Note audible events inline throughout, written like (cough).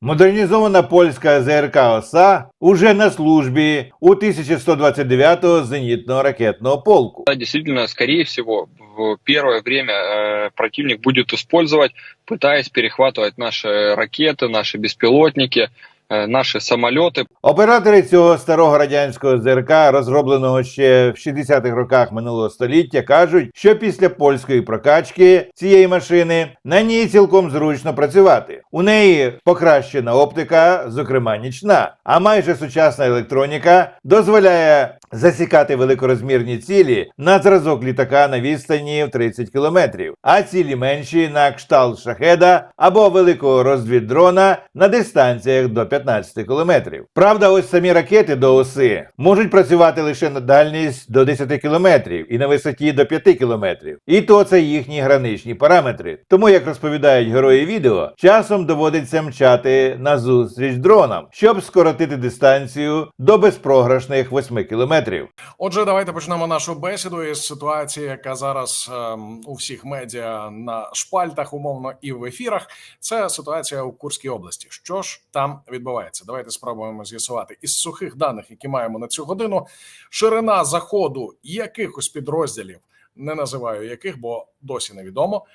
Модернізована польська ЗРК ОСА уже на службі у 1129-го зенітного ракетного полку. Да, действительно, скорее всего, в первое время э, противник будет использовать, пытаясь перехватывать наши ракеты, наши беспилотники, э, наши самолеты. Оператори цього старого радянського ЗРК, розробленого ще в 60-х роках минулого століття, кажуть, що після польської прокачки цієї машини на ній цілком зручно працювати. У неї покращена оптика, зокрема нічна, а майже сучасна електроніка дозволяє засікати великорозмірні цілі на зразок літака на відстані в 30 кілометрів, а цілі менші на кшталт шахеда або великого розвіддрона на дистанціях до 15 кілометрів. Правда, ось самі ракети до оси можуть працювати лише на дальність до 10 кілометрів і на висоті до 5 кілометрів. І то це їхні граничні параметри. Тому, як розповідають герої відео, часом доводиться мчати на зустріч дронам, щоб скоротити дистанцію до безпрограшних 8 кілометрів. Отже, давайте почнемо нашу бесіду із ситуації, яка зараз ем, у всіх медіа на шпальтах, умовно, і в ефірах. Це ситуація у Курській області. Що ж там відбувається? Давайте спробуємо з'ясувати із сухих даних, які маємо на цю годину. Ширина заходу якихось підрозділів. Не називаю яких, бо досі невідомо.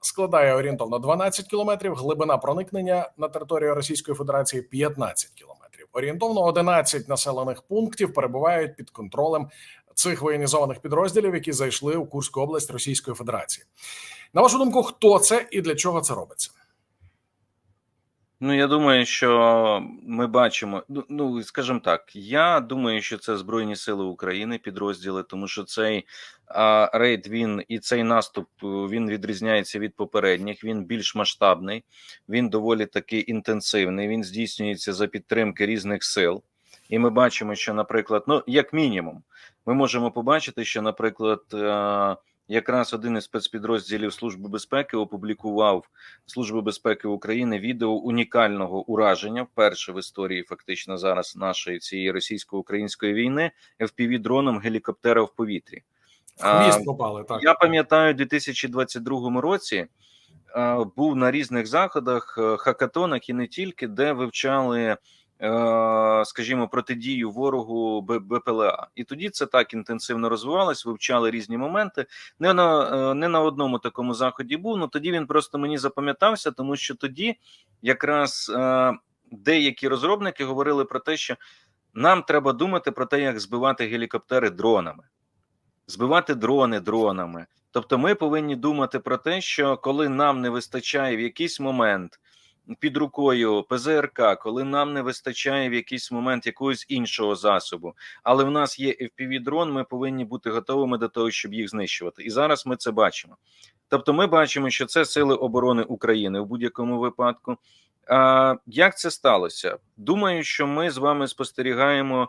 Складає орієнтовно 12 кілометрів. Глибина проникнення на територію Російської Федерації 15 кілометрів. Орієнтовно 11 населених пунктів перебувають під контролем цих воєнізованих підрозділів, які зайшли у Курську область Російської Федерації. На вашу думку, хто це і для чого це робиться? Ну, я думаю, що ми бачимо. Ну, ну скажімо так, я думаю, що це Збройні Сили України, підрозділи, тому що цей а, рейд він і цей наступ е, він відрізняється від попередніх. Він більш масштабний, він доволі таки інтенсивний. Він здійснюється за підтримки різних сил. І ми бачимо, що, наприклад, ну як мінімум, ми можемо побачити, що, наприклад, е, якраз один із спецпідрозділів Служби безпеки опублікував Служби безпеки України відео унікального ураження вперше в історії, фактично зараз нашої цієї російсько-української війни fpv дроном гелікоптера в повітрі. Хвіст попали так. я пам'ятаю, у 2022 році був на різних заходах, е, хакатонах і не тільки, де вивчали, скажімо, протидію ворогу БПЛА. І тоді це так інтенсивно розвивалось, вивчали різні моменти. Не на, е, не на одному такому заході був, але тоді він просто мені запам'ятався, тому що тоді якраз е, деякі розробники говорили про те, що нам треба думати про те, як збивати гелікоптери дронами збивати дрони дронами. Тобто, ми повинні думати про те, що коли нам не вистачає в якийсь момент під рукою ПЗРК, коли нам не вистачає в якийсь момент якогось іншого засобу, але в нас є fpv дрон, ми повинні бути готовими до того, щоб їх знищувати. І зараз ми це бачимо. Тобто, ми бачимо, що це сили оборони України в будь-якому випадку. А як це сталося? Думаю, що ми з вами спостерігаємо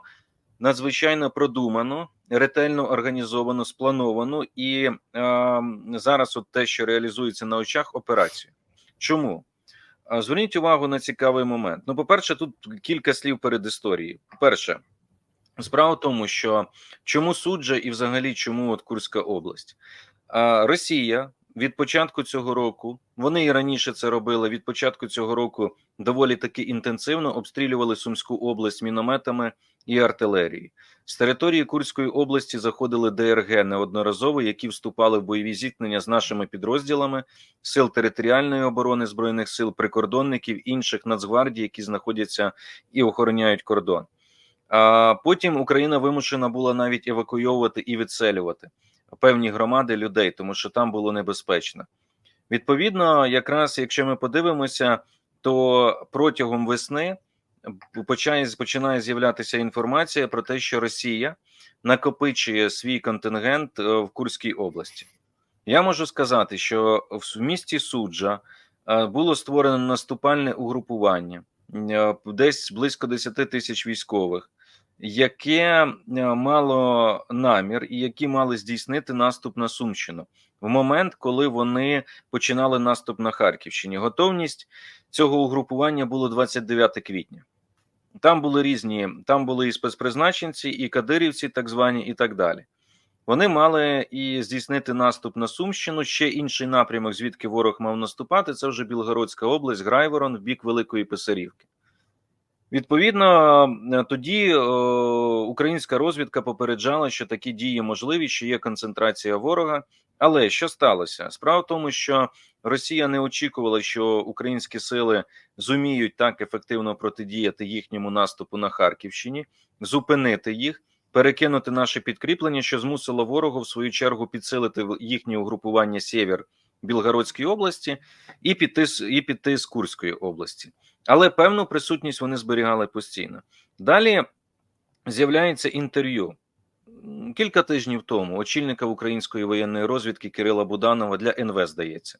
надзвичайно продумано, ретельно організовано, сплановано і е, зараз, от те, що реалізується на очах, операцію. Чому? Зверніть увагу на цікавий момент. Ну, по-перше, тут кілька слів перед історією. Перше, справа в тому, що чому суджа і взагалі чому от Курська область? Росія від початку цього року, вони і раніше це робили. Від початку цього року доволі таки інтенсивно обстрілювали Сумську область мінометами і артилерії. З території Курської області заходили ДРГ неодноразово, які вступали в бойові зіткнення з нашими підрозділами сил територіальної оборони збройних сил, прикордонників інших нацгвардій, які знаходяться і охороняють кордон. А потім Україна вимушена була навіть евакуйовувати і відселювати певні громади людей, тому що там було небезпечно. Відповідно, якраз якщо ми подивимося, то протягом весни починає, починає з'являтися інформація про те, що Росія накопичує свій контингент е, в Курській області. Я можу сказати, що в місті Суджа е, було створено наступальне угрупування е, десь близько 10 тисяч військових, яке мало намір і які мали здійснити наступ на Сумщину в момент, коли вони починали наступ на Харківщині. Готовність цього угрупування було 29 квітня. Там були різні, там були і спецпризначенці, і кадирівці, так звані, і так далі. Вони мали і здійснити наступ на Сумщину. Ще інший напрямок, звідки ворог мав наступати. Це вже Білгородська область, Грайворон в бік Великої Писарівки. Відповідно, е, тоді е, українська розвідка попереджала, що такі дії можливі, що є концентрація ворога. Але що сталося? Справа в тому, що Росія не очікувала, що українські сили зуміють так ефективно протидіяти їхньому наступу на Харківщині, зупинити їх, перекинути наше підкріплення, що змусило ворогу в свою чергу підсилити їхнє угрупування Сєвєр Білгородської області і піти і піти з Курської області. Але певну присутність вони зберігали постійно. Далі з'являється інтерв'ю кілька тижнів тому очільника української воєнної розвідки Кирила Буданова для НВ, здається.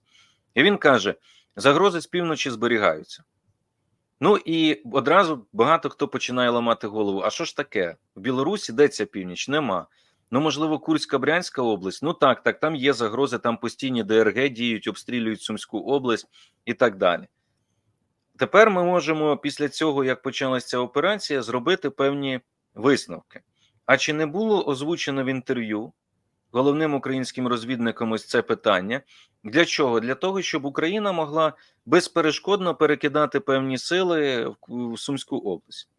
І він каже: загрози з півночі зберігаються. Ну і одразу багато хто починає ламати голову. А що ж таке? В Білорусі де ця північ? Нема. Ну, можливо, Курська Брянська область. Ну так, так, там є загрози, там постійні ДРГ діють, обстрілюють Сумську область і так далі. Тепер ми можемо після цього, як почалася ця операція, зробити певні висновки. А чи не було озвучено в інтерв'ю головним українським розвідником ось це питання? Для чого? Для того, щоб Україна могла безперешкодно перекидати певні сили в Сумську область.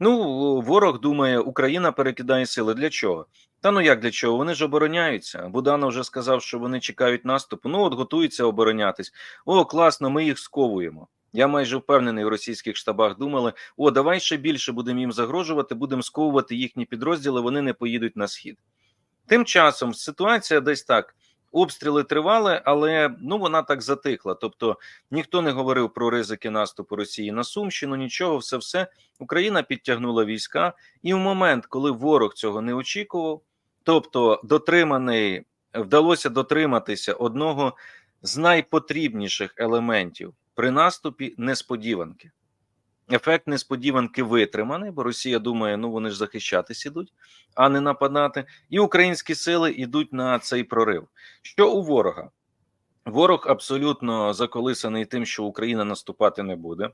Ну, ворог думає, Україна перекидає сили. Для чого? Та ну як для чого? Вони ж обороняються. Буданов вже сказав, що вони чекають наступу. Ну, от готуються оборонятись. О, класно, ми їх сковуємо. Я майже впевнений, в російських штабах думали: о, давай ще більше будемо їм загрожувати, будемо сковувати їхні підрозділи, вони не поїдуть на схід. Тим часом ситуація десь так. Обстріли тривали, але ну вона так затихла. Тобто ніхто не говорив про ризики наступу Росії на Сумщину, нічого, все все. Україна підтягнула війська, і в момент, коли ворог цього не очікував, тобто дотриманий, вдалося дотриматися одного з найпотрібніших елементів при наступі несподіванки. Ефект несподіванки витриманий, бо Росія думає, ну вони ж захищатись ідуть, а не нападати. І українські сили йдуть на цей прорив. Що у ворога? Ворог абсолютно заколисаний тим, що Україна наступати не буде.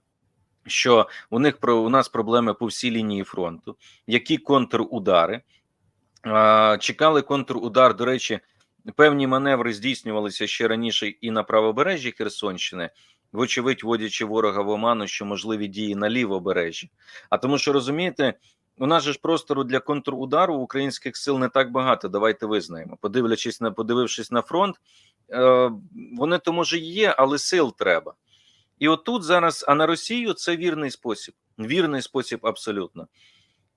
Що у них у нас проблеми по всій лінії фронту, які контрудари. Чекали контрудар. До речі, певні маневри здійснювалися ще раніше і на правобережжі Херсонщини, вочевидь, вводячи ворога в оману, що можливі дії на лівобережжі. А тому, що розумієте, у нас же ж простору для контрудару українських сил не так багато. Давайте визнаємо. Подивлячись на подивившись на фронт, е, вони то може є, але сил треба. І отут зараз, а на Росію це вірний спосіб, вірний спосіб абсолютно.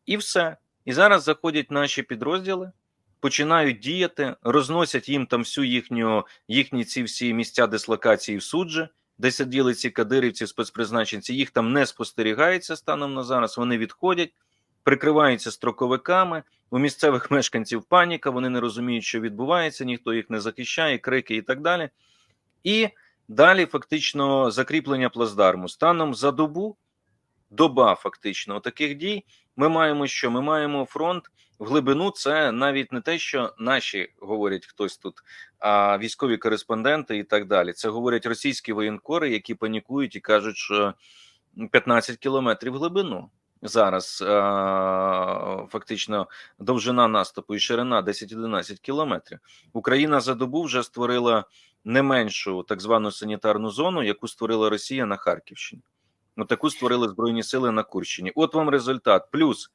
І все. І зараз заходять наші підрозділи, починають діяти, розносять їм там всю їхню, їхні ці всі місця дислокації в суджі, де сиділи ці кадирівці, спецпризначенці. Їх там не спостерігається станом на зараз. Вони відходять, прикриваються строковиками. У місцевих (laughs) мешканців паніка, вони не розуміють, що відбувається, ніхто їх не захищає, крики і так далі. І далі фактично закріплення плацдарму. Станом за добу, доба фактично таких дій. Ми маємо що? Ми маємо фронт в глибину. Це навіть не те, що наші говорять хтось тут, а військові кореспонденти і так далі. Це говорять російські воєнкори, які панікують і кажуть, що 15 кілометрів глибину. Зараз а, фактично довжина наступу і ширина 10-11 кілометрів. Україна за добу вже створила не меншу так звану санітарну зону, яку створила Росія на Харківщині. Таку створили Збройні сили на Курщині. От вам результат. Плюс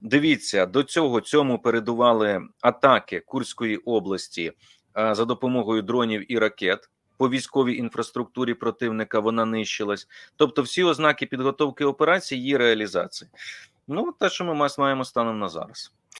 дивіться, до цього цьому передували атаки Курської області а, за допомогою дронів і ракет. По військовій інфраструктурі противника вона нищилась. Тобто, всі ознаки підготовки операції її реалізації. Ну, те, що ми маємо станом на зараз.